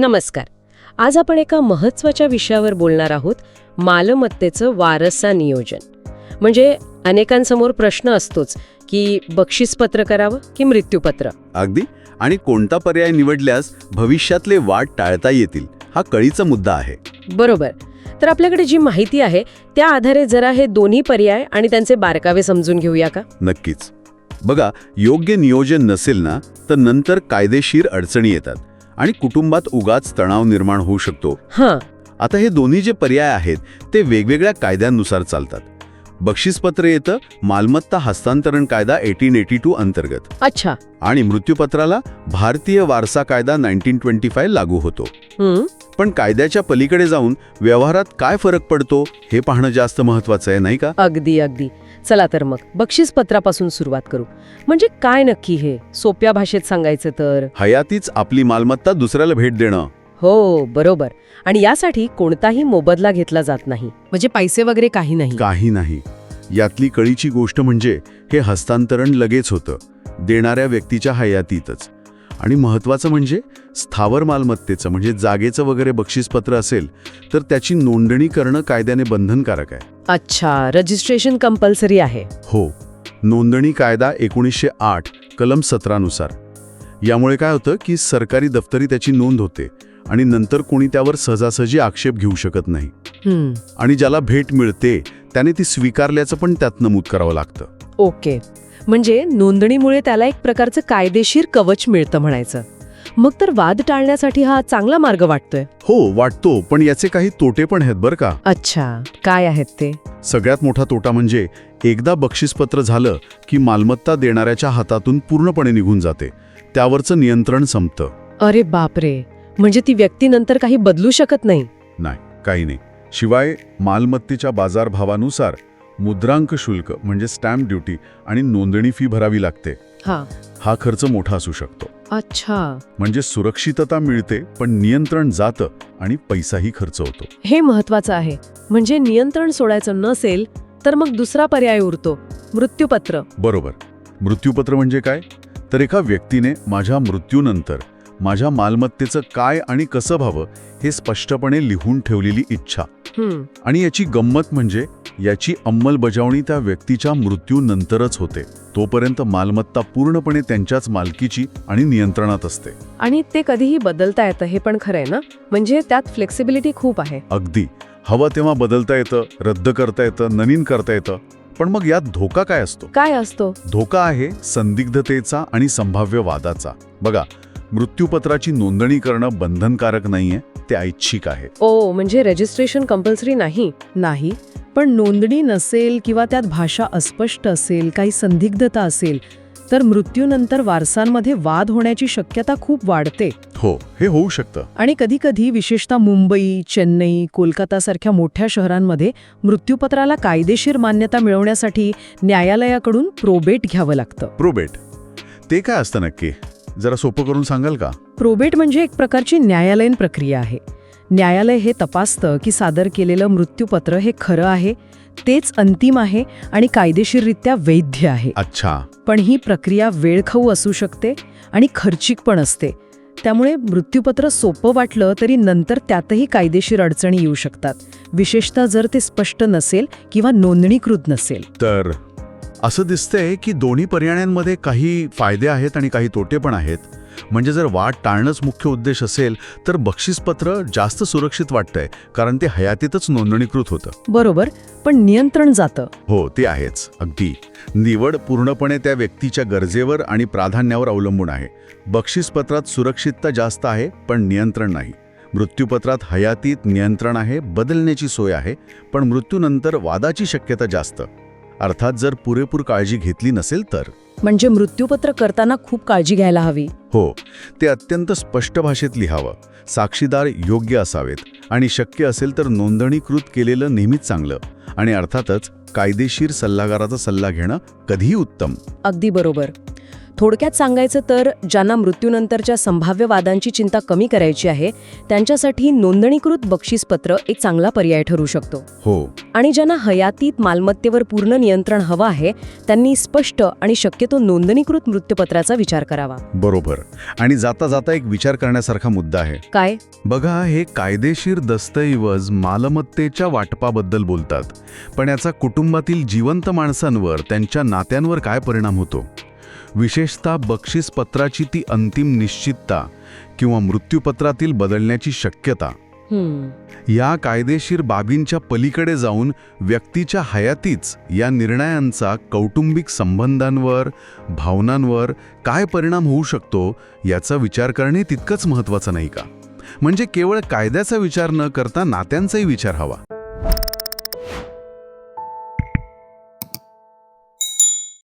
नमस्कार. आज आपण एका महत्त्वाच्या विषयावर बोलणार आहोत मालमत्तेचं वारसा नियोजन. म्हणजे अनेकांसमोर प्रश्न असतोच की बक्षीसपत्र करावं की मृत्यूपत्र? अगदी. आणि कोणता पर्याय निवडल्यास भविष्यातले वाट टाळता येतील हा कळीचा मुद्दा आहे. बरोबर. तर आपल्याकडे जी माहिती आहे त्या आधारे जरा हे दोन्ही पर्याय आणि त्यांचे बारकावे समजून घेऊया का? नक्कीच. बघा योग्य नियोजन नसेल ना तर नंतर कायदेशीर अडचणी येतात. आणि कुटुंबात उगाच तणाव निर्माण होऊ शकतो. हां. आता हे दोन्ही जे पर्याय आहेत ते वेगवेगळ्या कायद्यांनुसार चालतात. बक्षीसपत्र येतं मालमत्ता हस्तांतरण कायदा एटीन एटी टू अंतर्गत. अच्छा. आणि मृत्यूपत्राला भारतीय वारसा कायदा नाईन्टीन ट्वेंटी फाय लागू होतो. हं, पण कायद्याच्या पलीकडे जाऊन व्यवहारात काय फरक पडतो हे पाहणं जास्त महत्वाचं आहे नाही का? अगदी अगदी. चला तर मग बक्षीसपत्रापासून सुरुवात करू. म्हणजे काय नक्की हे? सोप्या भाषेत सांगायचं तर? हयातीच आपली मालमत्ता दुसऱ्याला भेट देणं. हो बरोबर. आणि यासाठी कोणताही मोबदला घेतला जात नाही. म्हणजे पैसे वगैरे काही नाही. काही नाही. यातली कळीची गोष्ट म्हणजे हे हस्तांतरण लगेच होतं. देणाऱ्या व्यक्तीच्या हयातीतच. आणि महत्वाचं म्हणजे स्थावर मालमत्तेचं म्हणजे जागेचं वगैरे बक्षीसपत्र असेल तर त्याची नोंदणी करणं कायद्याने बंधनकारक आहे. अच्छा रजिस्ट्रेशन कंपल्सरी आहे. हो. नोंदणी कायदा एकोणीसशे आठ कलम सतरानुसार यामुळे काय होतं की सरकारी दफ्तरी त्याची नोंद होते आणि नंतर कोणी त्यावर सहजासहजी आक्षेप घेऊ शकत नाही. आणि ज्याला भेट मिळते त्याने ती स्वीकारल्याचं पण त्यात नमूद करावं लागतं. ओके. म्हणजे नोंदणीमुळे त्याला एक प्रकारचं कायदेशीर कवच मिळतं म्हणायचं. मग तर वाद टाळण्यासाठी हा चांगला मार्ग वाटतोय. हो वाटतो पण याचे काही तोटे पण आहेत बरं का. अच्छा काय आहेत ते? सगळ्यात मोठा तोटा म्हणजे एकदा बक्षीसपत्र झालं की मालमत्ता देणाऱ्याच्या हातातून पूर्णपणे निघून जाते. त्यावरचं नियंत्रण संपतं. अरे बापरे म्हणजे ती व्यक्ती नंतर काही बदलू शकत नाही? नाही काही नाही. शिवाय मालमत्तेच्या बाजारभावानुसार मुद्रांक शुल्क म्हणजे स्टॅम्प ड्युटी आणि नोंदणी फी भरावी लागते. हा. हा खर्च मोठा असू शकतो. अच्छा. म्हणजे सुरक्षितता मिळते पण नियंत्रण जातं आणि पैसाही खर्च होतो. हे महत्वाचं आहे. म्हणजे नियंत्रण सोडायचं नसेल तर मग दुसरा पर्याय उरतो. मृत्यूपत्र. बरोबर. मृत्यूपत्र म्हणजे काय? तर एका व्यक्तीने माझ्या मृत्यूनंतर माझ्या मालमत्तेचं काय आणि कसं व्हावं हे स्पष्टपणे लिहून ठेवलेली इच्छा. आणि याची गंमत म्हणजे याची अंमलबजावणी त्या व्यक्तीच्या मृत्यूनंतरच होते. तोपर्यंत मालमत्ता पूर्णपणे त्यांच्याच मालकीची आणि नियंत्रणात असते. आणि ते कधीही बदलता येतं हे पण खरंय ना? म्हणजे त्यात फ्लेक्सिबिलिटी खूप आहे. अगदी. हवं तेव्हा बदलता येतं रद्द करता येतं नवीन करता येतं. पण मग यात धोका काय असतो? काय असतो? धोका आहे संदिग्धतेचा आणि संभाव्य वादाचा. बघा मृत्यूपत्राची नोंदणी करणं बंधनकारक नाहीये ते ऐच्छिक आहे. ओ म्हणजे रजिस्ट्रेशन कंपल्सरी नाही? नाही पण नोंदणी नसेल किंवा त्यात भाषा अस्पष्ट असेल काही संदिग्धता असेल तर मृत्यूनंतर वारसांमध्ये वाद होण्याची शक्यता खूप वाढते. हो हे होऊ शकतं. आणि कधीकधी विशेषतः मुंबई चेन्नई कोलकातासारख्या मोठ्या शहरांमध्ये मृत्यूपत्राला कायदेशीर मान्यता मिळवण्यासाठी न्यायालयाकडून प्रोबेट घ्यावं लागतं. प्रोबेट ते काय असतं नक्की? जरा सोपं करून सांगाल का? प्रोबेट म्हणजे एक प्रकारची न्यायालयीन प्रक्रिया आहे. न्यायालय हे तपासतं की सादर केलेलं मृत्यूपत्र हे खरं आहे तेच अंतिम आहे आणि कायदेशीररित्या वैध आहे. अच्छा. पण ही प्रक्रिया वेळखाऊ असू शकते आणि खर्चिक पण असते. त्यामुळे मृत्यूपत्र सोपं वाटलं तरी नंतर त्यातही कायदेशीर अडचणी येऊ शकतात. विशेषतः जर ते स्पष्ट नसेल किंवा नोंदणीकृत नसेल. तर? असं दिसतंय की दोन्ही पर्यायांमध्ये काही फायदे आहेत आणि काही तोटे पण आहेत. म्हणजे जर वाट टाळणंच मुख्य उद्देश असेल तर बक्षीसपत्र जास्त सुरक्षित वाटतंय कारण ते हयातीतच नोंदणीकृत होतं. बरोबर पण नियंत्रण जातं. हो ते आहेच. अगदी. निवड पूर्णपणे त्या व्यक्तीच्या गरजेवर आणि प्राधान्यावर अवलंबून आहे. बक्षीसपत्रात सुरक्षितता जास्त आहे पण नियंत्रण नाही. मृत्यूपत्रात हयातीत नियंत्रण आहे बदलण्याची सोय आहे पण मृत्यूनंतर वादाची शक्यता जास्त. अर्थात जर पुरेपूर काळजी घेतली नसेल तर. म्हणजे मृत्यूपत्र करताना खूप काळजी घ्यायला हवी. हो ते अत्यंत स्पष्ट भाषेत लिहावं साक्षीदार योग्य असावेत आणि शक्य असेल तर नोंदणीकृत केलेलं नेहमीच चांगलं आणि अर्थातच कायदेशीर सल्लागाराचा सल्ला घेणं कधीही उत्तम. अगदी बरोबर. थोडक्यात सांगायचं तर ज्यांना मृत्यूनंतरच्या संभाव्य वादांची चिंता कमी करायची आहे त्यांच्यासाठी नोंदणीकृत बक्षीसपत्र एक चांगला पर्याय ठरू शकतो. हो. आणि ज्यांना हयातीत मालमत्तेवर पूर्ण नियंत्रण हवं आहे त्यांनी स्पष्ट आणि शक्यतो नोंदणीकृत मृत्यूपत्राचा विचार करावा. बरोबर. आणि जाता जाता एक विचार करण्यासारखा मुद्दा आहे. काय? बघा हे कायदेशीर दस्तऐवज मालमत्तेच्या वाटपाबद्दल बोलतात. पण याचा कुटुंबातील जिवंत माणसांवर त्यांच्या नात्यांवर काय परिणाम होतो? विशेषतः बक्षीसपत्राची ती अंतिम निश्चितता किंवा मृत्यूपत्रातील बदलण्याची शक्यता. या कायदेशीर बाबींच्या पलीकडे जाऊन व्यक्तीच्या हयातीच या निर्णयांचा कौटुंबिक संबंधांवर भावनांवर काय परिणाम होऊ शकतो याचा विचार करणे तितकंच महत्त्वाचं नाही का? म्हणजे केवळ कायद्याचा विचार न करता नात्यांचाही विचार हवा.